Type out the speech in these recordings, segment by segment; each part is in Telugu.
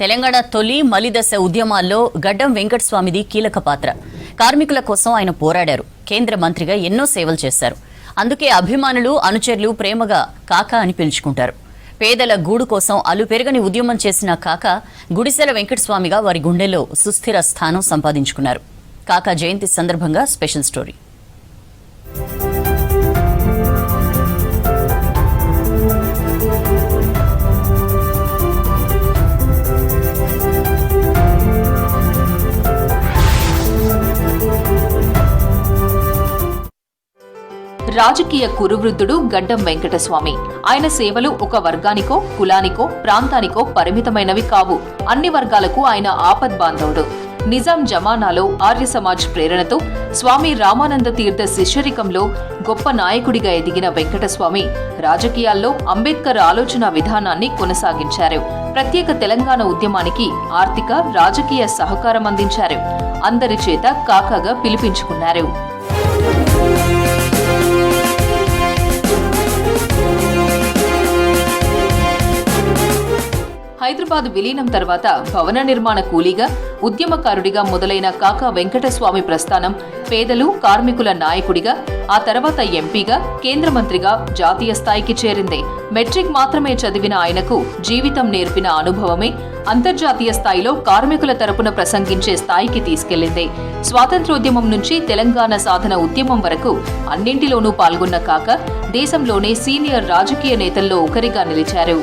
తెలంగాణ తొలి మలిదశ ఉద్యమాల్లో గడ్డం వెంకటస్వామిది కీలక పాత్ర. కార్మికుల కోసం ఆయన పోరాడారు. కేంద్ర మంత్రిగా ఎన్నో సేవలు చేశారు. అందుకే అభిమానులు అనుచరులు ప్రేమగా కాకా అని పిలుచుకుంటారు. పేదల గూడు కోసం అలు పెరగని ఉద్యమం చేసిన కాక గుడిసెల వెంకటస్వామిగా వారి గుండెల్లో సుస్థిర స్థానం సంపాదించుకున్నారు. కాకా జయంతి సందర్భంగా స్పెషల్ స్టోరీ. రాజకీయ కురువృద్ధుడు గడ్డం వెంకటస్వామి. ఆయన సేవలు ఒక వర్గానికో కులానికో ప్రాంతానికో పరిమితమైనవి కావు. అన్ని వర్గాలకు ఆయన ఆపద్ బాంధవుడు నిజాం జమానాలో ఆర్య సమాజ్ ప్రేరణతో స్వామి రామానంద తీర్థ శిష్యరికంలో గొప్ప నాయకుడిగా ఎదిగిన వెంకటస్వామి రాజకీయాల్లో అంబేద్కర్ ఆలోచన విధానాన్ని కొనసాగించారు. ప్రత్యేక తెలంగాణ ఉద్యమానికి ఆర్థిక రాజకీయ సహకారం అందించారు. అందరి చేత కాకాగా పిలిపించుకున్నారు. హైదరాబాద్ విలీనం తర్వాత భవన నిర్మాణ కూలీగా ఉద్యమకారుడిగా మొదలైన కాకా వెంకటస్వామి ప్రస్థానం పేదలు కార్మికుల నాయకుడిగా ఆ తర్వాత ఎంపీగా కేంద్ర మంత్రిగా జాతీయ స్థాయికి చేరింది. మెట్రిక్ మాత్రమే చదివిన ఆయనకు జీవితం నేర్పిన అనుభవమే అంతర్జాతీయ స్థాయిలో కార్మికుల తరపున ప్రసంగించే స్థాయికి తీసుకెళ్ళింది స్వాతంత్రోద్యమం నుంచి తెలంగాణ సాధన ఉద్యమం వరకు అన్నింటిలోనూ పాల్గొన్న కాక దేశంలోనే సీనియర్ రాజకీయ నేతల్లో ఒకరిగా నిలిచారు.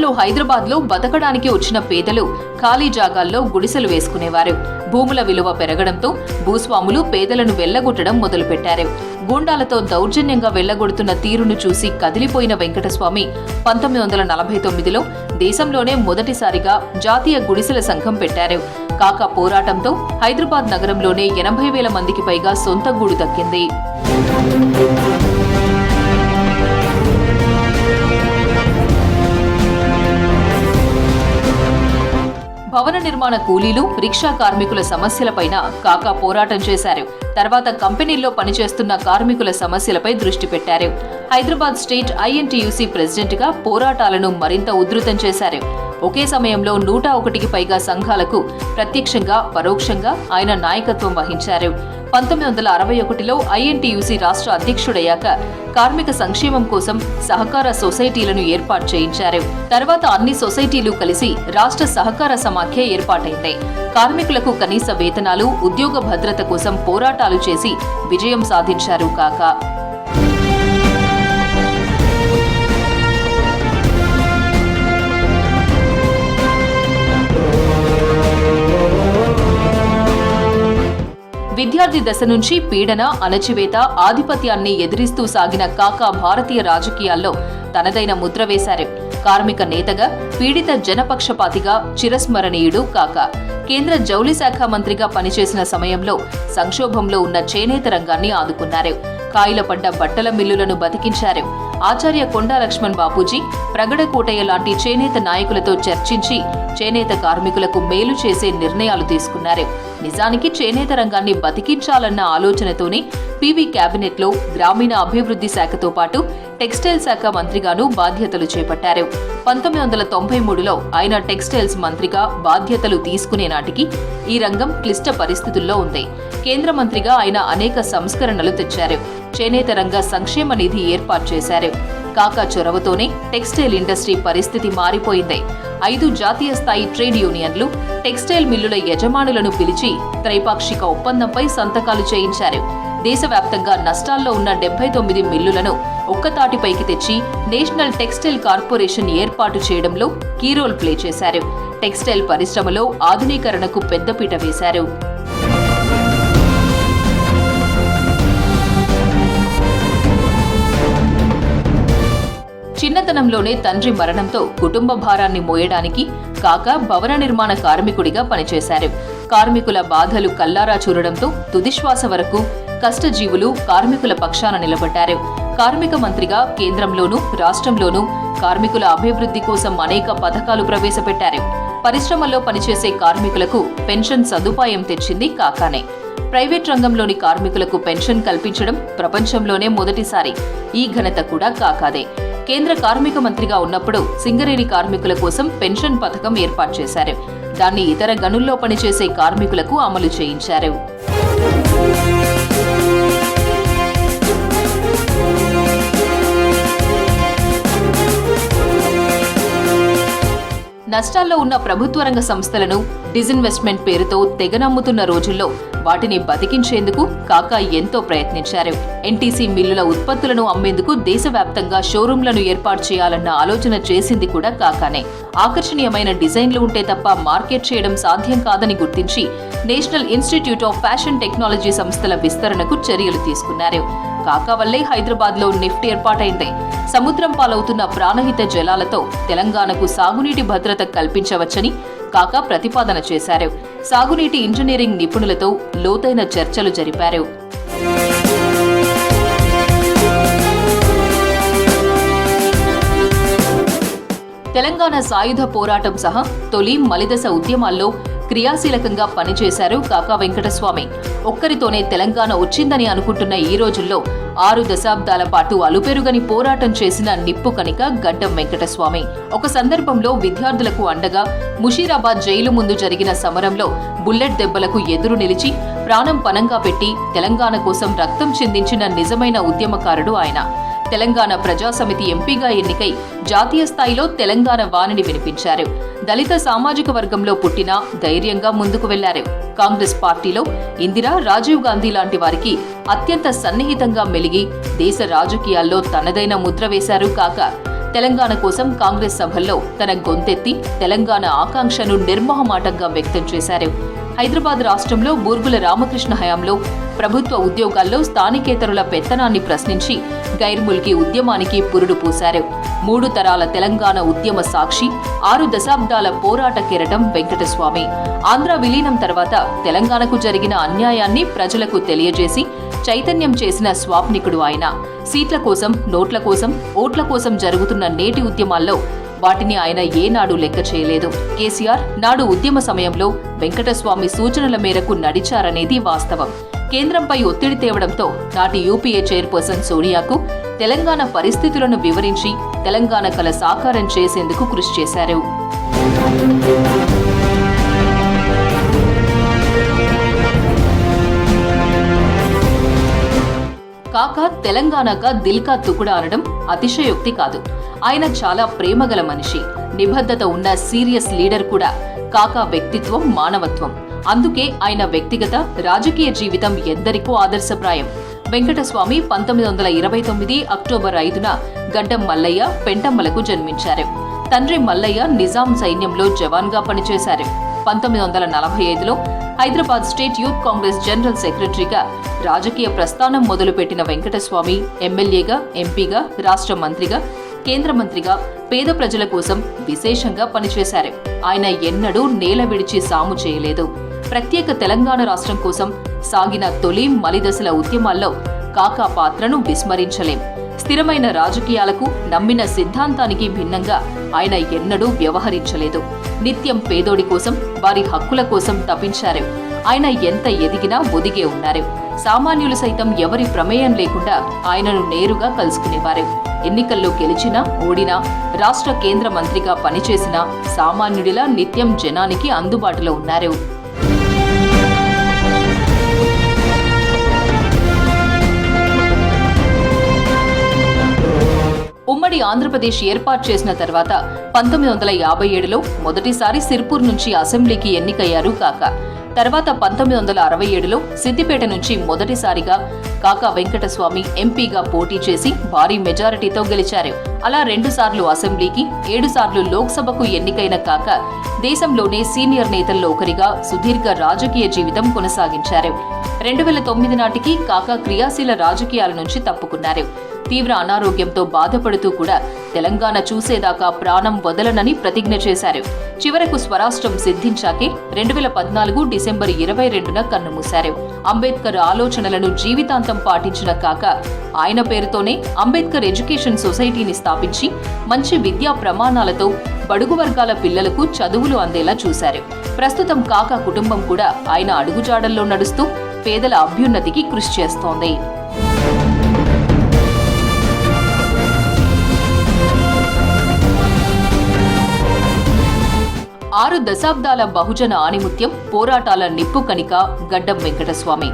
అప్పట్లో హైదరాబాద్లో బతకడానికి వచ్చిన పేదలు ఖాళీ జాగాల్లో గుడిసెలు వేసుకునేవారు. భూముల విలువ పెరగడంతో భూస్వాములు పేదలను వెళ్ళగొట్టడం మొదలుపెట్టారు. గూండాలతో దౌర్జన్యంగా వెళ్ళగొడుతున్న తీరును చూసి కదిలిపోయిన వెంకటస్వామి పంతొమ్మిది వందల నలభై తొమ్మిదిలో దేశంలోనే మొదటిసారిగా జాతీయ గుడిసెల సంఘం పెట్టారు. కాక పోరాటంతో హైదరాబాద్ నగరంలోనే ఎనభై వేల మందికి పైగా సొంత గూడు దక్కింది. భవన నిర్మాణ కూలీలు రిక్షా కార్మికుల సమస్యలపైన కాకా పోరాటం చేశారు. తర్వాత కంపెనీల్లో పనిచేస్తున్న కార్మికుల సమస్యలపై దృష్టి పెట్టారు. హైదరాబాద్ స్టేట్ ఐఎన్టీయూసీ ప్రెసిడెంట్గా పోరాటాలను మరింత ఉధృతం చేశారు. ఒకే సమయంలో నూట ఒకటికి పైగా సంఘాలకు ప్రత్యక్షంగా పరోక్షంగా ఆయన నాయకత్వం వహించారు. పంతొమ్మిది వందల అరవై ఒకటిలో ఐఎన్టీయూసీ రాష్ట్ర అధ్యక్షుడయ్యాక కార్మిక సంక్షేమం కోసం సహకార సొసైటీలను ఏర్పాటు చేయించారు. తర్వాత అన్ని సొసైటీలు కలిసి రాష్ట్ర సహకార సమాఖ్య ఏర్పాటైంది. కార్మికులకు కనీస వేతనాలు ఉద్యోగ భద్రత కోసం పోరాటాలు చేసి విజయం సాధించారు కాక. విద్యార్థి దశ నుంచి పీడన అణచివేత ఆధిపత్యాన్ని ఎదిరిస్తూ సాగిన కాకా భారతీయ రాజకీయాల్లో తనదైన ముద్ర వేశారు. కార్మిక నేతగా పీడిత జనపక్షపాతిగా చిరస్మరణీయుడు కాకా. కేంద్ర జౌళి శాఖ మంత్రిగా పనిచేసిన సమయంలో సంక్షోభంలో ఉన్న చేనేత రంగాన్ని ఆదుకున్నారు. కాయలపడ్డ బట్టల మిల్లులను బతికించారు. ఆచార్య కొండా లక్ష్మణ్ బాపూజీ ప్రగడ కోటయ్య లాంటి చేనేత నాయకులతో చర్చించి చేనేత కార్మికులకు మేలు చేసే నిర్ణయాలు తీసుకున్నారు. నిజానికి చేనేత రంగాన్ని బతికించాలన్న ఆలోచనతోనే పీవీ కేబినెట్లో గ్రామీణ అభివృద్ధి శాఖతో పాటు టెక్స్టైల్ శాఖ మంత్రిగాను బాధ్యతలు చేపట్టారు. పంతొమ్మిది వందల తొంభై మూడులో ఆయన టెక్స్టైల్స్ మంత్రిగా బాధ్యతలు తీసుకునే నాటికి ఈ రంగం క్లిష్ట పరిస్థితుల్లో ఉంది. కేంద్ర మంత్రిగా ఆయన అనేక సంస్కరణలు తెచ్చారు. చేనేత రంగ సంక్షేమ నిధి ఏర్పాటు చేశారు. కాకా చొరవతోనే టెక్స్టైల్ ఇండస్ట్రీ పరిస్థితి మారిపోయింది. ఐదు జాతీయ స్థాయి ట్రేడ్ యూనియన్లు టెక్స్టైల్ మిల్లుల యజమానులను పిలిచి త్రైపాక్షిక ఒప్పందంపై సంతకాలు చేయించారు. దేశవ్యాప్తంగా నష్టాల్లో ఉన్న డెబ్బై తొమ్మిది మిల్లులను ఒక్కతాటిపైకి తెచ్చి నేషనల్ టెక్స్టైల్ కార్పొరేషన్ ఏర్పాటు చేయడంలో కీ రోల్ ప్లే చేశారు. టెక్స్టైల్ పరిశ్రమలో ఆధునీకరణకు పెద్దపీట వేశారు. చిన్నతనంలోనే తండ్రి మరణంతో కుటుంబ భారాన్ని మోయడానికి కాక భవన నిర్మాణ కార్మికుడిగా పనిచేశారు. కార్మికుల బాధలు కల్లారా చూడడంతో తుదిశ్వాస వరకు కష్టజీవులు కార్మికుల పక్షాన నిలబడ్డారు. కార్మిక మంత్రిగా కేంద్రంలోనూ రాష్ట్రంలోనూ కార్మికుల అభివృద్ధి కోసం అనేక పథకాలు ప్రవేశపెట్టారు. పరిశ్రమల్లో పనిచేసే కార్మికులకు పెన్షన్ సదుపాయం తెచ్చింది కాకానే. ప్రైవేట్ రంగంలోని కార్మికులకు పెన్షన్ కల్పించడం ప్రపంచంలోనే మొదటిసారి. ఈ ఘనత కూడా కాకాదే. కేంద్ర కార్మిక మంత్రిగా ఉన్నప్పుడు సింగరేణి కార్మికుల కోసం పెన్షన్ పథకం ఏర్పాటు చేశారు. దాన్ని ఇతర గనుల్లో పనిచేసే కార్మికులకు అమలు చేయించారు. నష్టాల్లో ఉన్న ప్రభుత్వ రంగ సంస్థలను డిజిన్వెస్ట్మెంట్ పేరుతో తెగనమ్ముతున్న రోజుల్లో వాటిని బతికించేందుకు కాకా ఎంతో ప్రయత్నించారు. ఎన్టీసీ మిల్లుల ఉత్పత్తులను అమ్మేందుకు దేశవ్యాప్తంగా షోరూంలను ఏర్పాటు చేయాలన్న ఆలోచన చేసింది కూడా కాకానే. ఆకర్షణీయమైన డిజైన్లు ఉంటే తప్ప మార్కెట్ చేయడం సాధ్యం కాదని గుర్తించి National Institute of Fashion Technology సంస్థల విస్తరణకు చర్యలు తీసుకున్నారు. కాకా వల్లే హైదరాబాద్లో నిఫ్ట్ ఏర్పాటైంది. సముద్రం పాలవుతున్న ప్రాణహిత జలాలతో తెలంగాణకు సాగునీటి భద్రత కల్పించవచ్చని కాకా ప్రతిపాదన చేశారు. సాగునీటి ఇంజనీరింగ్ నిపుణులతో లోతైన చర్చలు జరిపారు. తెలంగాణ సాయుధ పోరాటం సహా తొలి మలిదశ ఉద్యమాల్లో క్రియాశీలకంగా పనిచేశారు కాకా వెంకటస్వామి. ఒక్కరితోనే తెలంగాణ వచ్చిందని అనుకుంటున్న ఈ రోజుల్లో ఆరు దశాబ్దాల పాటు అలుపెరుగని పోరాటం చేసిన నిప్పు కనిక గడ్డం వెంకటస్వామి. ఒక సందర్భంలో విద్యార్థులకు అండగా ముషీరాబాద్ జైలు ముందు జరిగిన సమరంలో బుల్లెట్ దెబ్బలకు ఎదురు నిలిచి ప్రాణం పనంగా పెట్టి తెలంగాణ కోసం రక్తం చెందించిన నిజమైన ఉద్యమకారుడు ఆయన. తెలంగాణ ప్రజాసమితి ఎంపీగా ఎన్నికై జాతీయ స్థాయిలో తెలంగాణ వాణిని వినిపించారు. దళిత సామాజిక వర్గంలో పుట్టిన ధైర్యంగా ముందుకు వెళ్ళారు. కాంగ్రెస్ పార్టీలో ఇందిరా రాజీవ్ గాంధీ లాంటి వారికి అత్యంత సన్నిహితంగా మెలిగి దేశ రాజకీయాల్లో తనదైన ముద్ర వేశారు కాక తెలంగాణ కోసం కాంగ్రెస్ సభల్లో తన గొంతెత్తి తెలంగాణ ఆకాంక్షను నిర్మోహమాటంగా వ్యక్తం చేశారు. హైదరాబాద్ రాష్ట్రంలో బూర్గుల రామకృష్ణ హయాంలో ప్రభుత్వ ఉద్యోగాల్లో స్థానికేతరుల పెత్తనాన్ని ప్రశ్నించి గైర్ముల్కి ఉద్యమానికి పురుడు పూశారు. మూడు తరాల తెలంగాణ ఉద్యమ సాక్షి ఆరు దశాబ్దాల పోరాట కెరటం వెంకటస్వామి. ఆంధ్ర విలీనం తర్వాత తెలంగాణకు జరిగిన అన్యాయాన్ని ప్రజలకు తెలియజేసి చైతన్యం చేసిన స్వాప్నికుడు ఆయన. సీట్ల కోసం నోట్ల కోసం ఓట్ల కోసం జరుగుతున్న నేటి ఉద్యమాల్లో వాటిని ఆయన ఏనాడు లెక్క చేయలేదు. కేసీఆర్ నాడు ఉద్యమ సమయంలో వెంకటస్వామి సూచనల మేరకు నడిచారనేది వాస్తవం. కేంద్రంపై ఒత్తిడి తేవడంతో నాటి యూపీఏ చైర్పర్సన్ సోనియాకు తెలంగాణ పరిస్థితులను వివరించి తెలంగాణ కల సాకారం చేసేందుకు కృషి చేశారు. కాక తెలంగాణక దిల్కా తుకుడా అనడం అతిశయోక్తి కాదు. ఆయన చాలా ప్రేమగల మనిషి. నిబద్ధత ఉన్న సీరియస్ లీడర్ కూడా కాకా వ్యక్తిత్వం మానవత్వం. అందుకే ఆయన వ్యక్తిగత రాజకీయ జీవితం ఎందరికో ఆదర్శప్రాయం. వెంకటస్వామి పంతొమ్మిది వందల ఇరవై తొమ్మిది అక్టోబర్ ఐదున గడ్డం మల్లయ్య పెంటమ్మలకు జన్మించారు. తండ్రి మల్లయ్య నిజాం సైన్యంలో జవాన్గా పనిచేశారు. పంతొమ్మిది వందల నలభై ఐదులో Hyderabad State Youth Congress general సెక్రటరీగా రాజకీయ ప్రస్థానం మొదలుపెట్టిన వెంకటస్వామి ఎమ్మెల్యేగా ఎంపీగా రాష్ట్ర మంత్రిగా కేంద్ర మంత్రిగా పేద ప్రజల కోసం విశేషంగా పనిచేశారు. ఆయన ఎన్నడూ నేల విడిచి సాము చేయలేదు. ప్రత్యేక తెలంగాణ రాష్ట్రం కోసం సాగిన తొలి మలిదశల ఉద్యమాల్లో కాకా పాత్రను విస్మరించలేం. స్థిరమైన రాజకీయాలకు నమ్మిన సిద్ధాంతానికి భిన్నంగా ఆయన ఎన్నడూ వ్యవహరించలేదు. నిత్యం పేదోడి కోసం వారి హక్కుల కోసం తప్పించారు ఆయన ఎంత ఎదిగినా ఒదిగే ఉన్నారు. సామాన్యులు సైతం ఎవరి ప్రమేయం లేకుండా ఆయనను నేరుగా కలుసుకునేవారు. ఎన్నికల్లో గెలిచినా ఓడినా రాష్ట్ర కేంద్ర మంత్రిగా పనిచేసినా సామాన్యుడిలా నిత్యం జనానికి అందుబాటులో ఉన్నారు ఉమ్మడి ఆంధ్రప్రదేశ్ ఏర్పాటు చేసిన తర్వాత పంతొమ్మిది వందల యాభై ఏడులో మొదటిసారి సిర్పూర్ నుంచి అసెంబ్లీకి ఎన్నికయ్యారు కాక. తర్వాత పంతొమ్మిది వందల అరవై ఏడులో సిద్దిపేట నుంచి మొదటిసారిగా కాకా వెంకటస్వామి ఎంపీగా పోటీ చేసి భారీ మెజారిటీతో గెలిచారు. అలా రెండుసార్లు అసెంబ్లీకి ఏడుసార్లు లోక్సభకు ఎన్నికైన కాక దేశంలోనే సీనియర్ నేతల్లో ఒకరిగా సుదీర్ఘ రాజకీయ జీవితం కొనసాగించారు. రెండు వేల తొమ్మిది నాటికి కాకా క్రియాశీల రాజకీయాల నుంచి తప్పుకున్నారు. తీవ్ర అనారోగ్యంతో బాధపడుతూ కూడా తెలంగాణ చూసేదాకా ప్రాణం వదలనని ప్రతిజ్ఞ చేశారు. చివరకు స్వరాష్ట్రం సిద్ధించాకే రెండు వేల పద్నాలుగు డిసెంబర్ ఇరవై రెండున కన్నుమూశారు అంబేద్కర్ ఆలోచనలను జీవితాంతం పాటించిన కాక ఆయన పేరుతోనే అంబేద్కర్ ఎడ్యుకేషన్ సొసైటీని స్థాపించి మంచి విద్యా ప్రమాణాలతో బడుగు వర్గాల పిల్లలకు చదువులు అందేలా చూశారు. ప్రస్తుతం కాకా కుటుంబం కూడా ఆయన అడుగుజాడల్లో నడుస్తూ పేదల అభ్యున్నతికి కృషి చేస్తోంది. ఆరు దశాబ్దాల బహుజన ఆణిముత్యం పోరాటాల నిప్పు కణిక గడ్డం వెంకటస్వామి.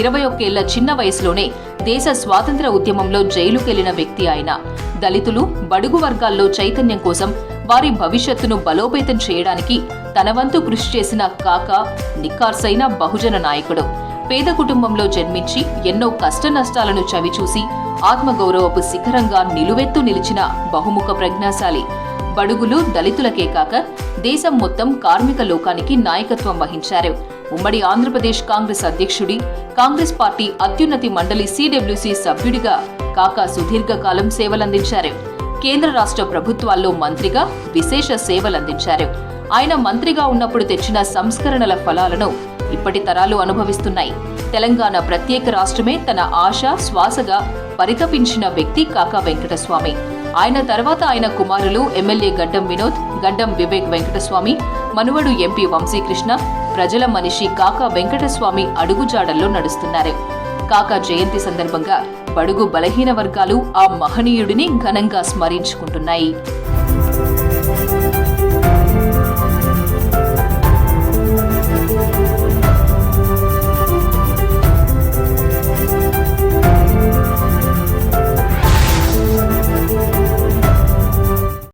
ఇరవై ఒక్కేళ్ళ చిన్న వయసులోనే దేశ స్వాతంత్ర ఉద్యమంలో జైలుకెళ్ళిన వ్యక్తి ఆయన. దళితులు బడుగు వర్గాల్లో చైతన్యం కోసం వారి భవిష్యత్తును బలోపేతం చేయడానికి తన వంతు కృషి చేసిన కాక నిక్కార్సైన బహుజన నాయకుడు. పేద కుటుంబంలో జన్మించి ఎన్నో కష్ట నష్టాలను చవిచూసి ఆత్మగౌరవపు శిఖరంగా నిలువెత్తు నిలిచిన బహుముఖ ప్రజ్ఞాశాలి. బడుగులు దళితులకే కాక దేశం మొత్తం కార్మిక లోకానికి నాయకత్వం వహించారు. ఉమ్మడి ఆంధ్రప్రదేశ్ కాంగ్రెస్ అధ్యక్షుడి కాంగ్రెస్ పార్టీ అత్యున్నతి మండలి సిడబ్ల్యూసీ సభ్యుడిగా కాకా సుదీర్ఘకాలం సేవలందించారు. కేంద్ర రాష్ట్ర ప్రభుత్వాల్లో మంత్రిగా విశేష సేవలందించారు. ఆయన మంత్రిగా ఉన్నప్పుడు తెచ్చిన సంస్కరణల ఫలాలను ఇప్పటి తరాలు అనుభవిస్తున్నాయి. తెలంగాణ ప్రత్యేక రాష్ట్రమే తన ఆశ శ్వాసగా పరితపించిన వ్యక్తి కాకా వెంకటస్వామి. ఆయన తర్వాత ఆయన కుమారులు ఎమ్మెల్యే గడ్డం వినోద్ గడ్డం వివేక్ వెంకటస్వామి మనువడు ఎంపీ వంశీకృష్ణ ప్రజల మనిషి కాకా వెంకటస్వామి అడుగుజాడల్లో నడుస్తున్నారు. కాకా జయంతి సందర్భంగా బడుగు బలహీన వర్గాలు ఆ మహనీయుడిని ఘనంగా స్మరించుకుంటున్నాయి.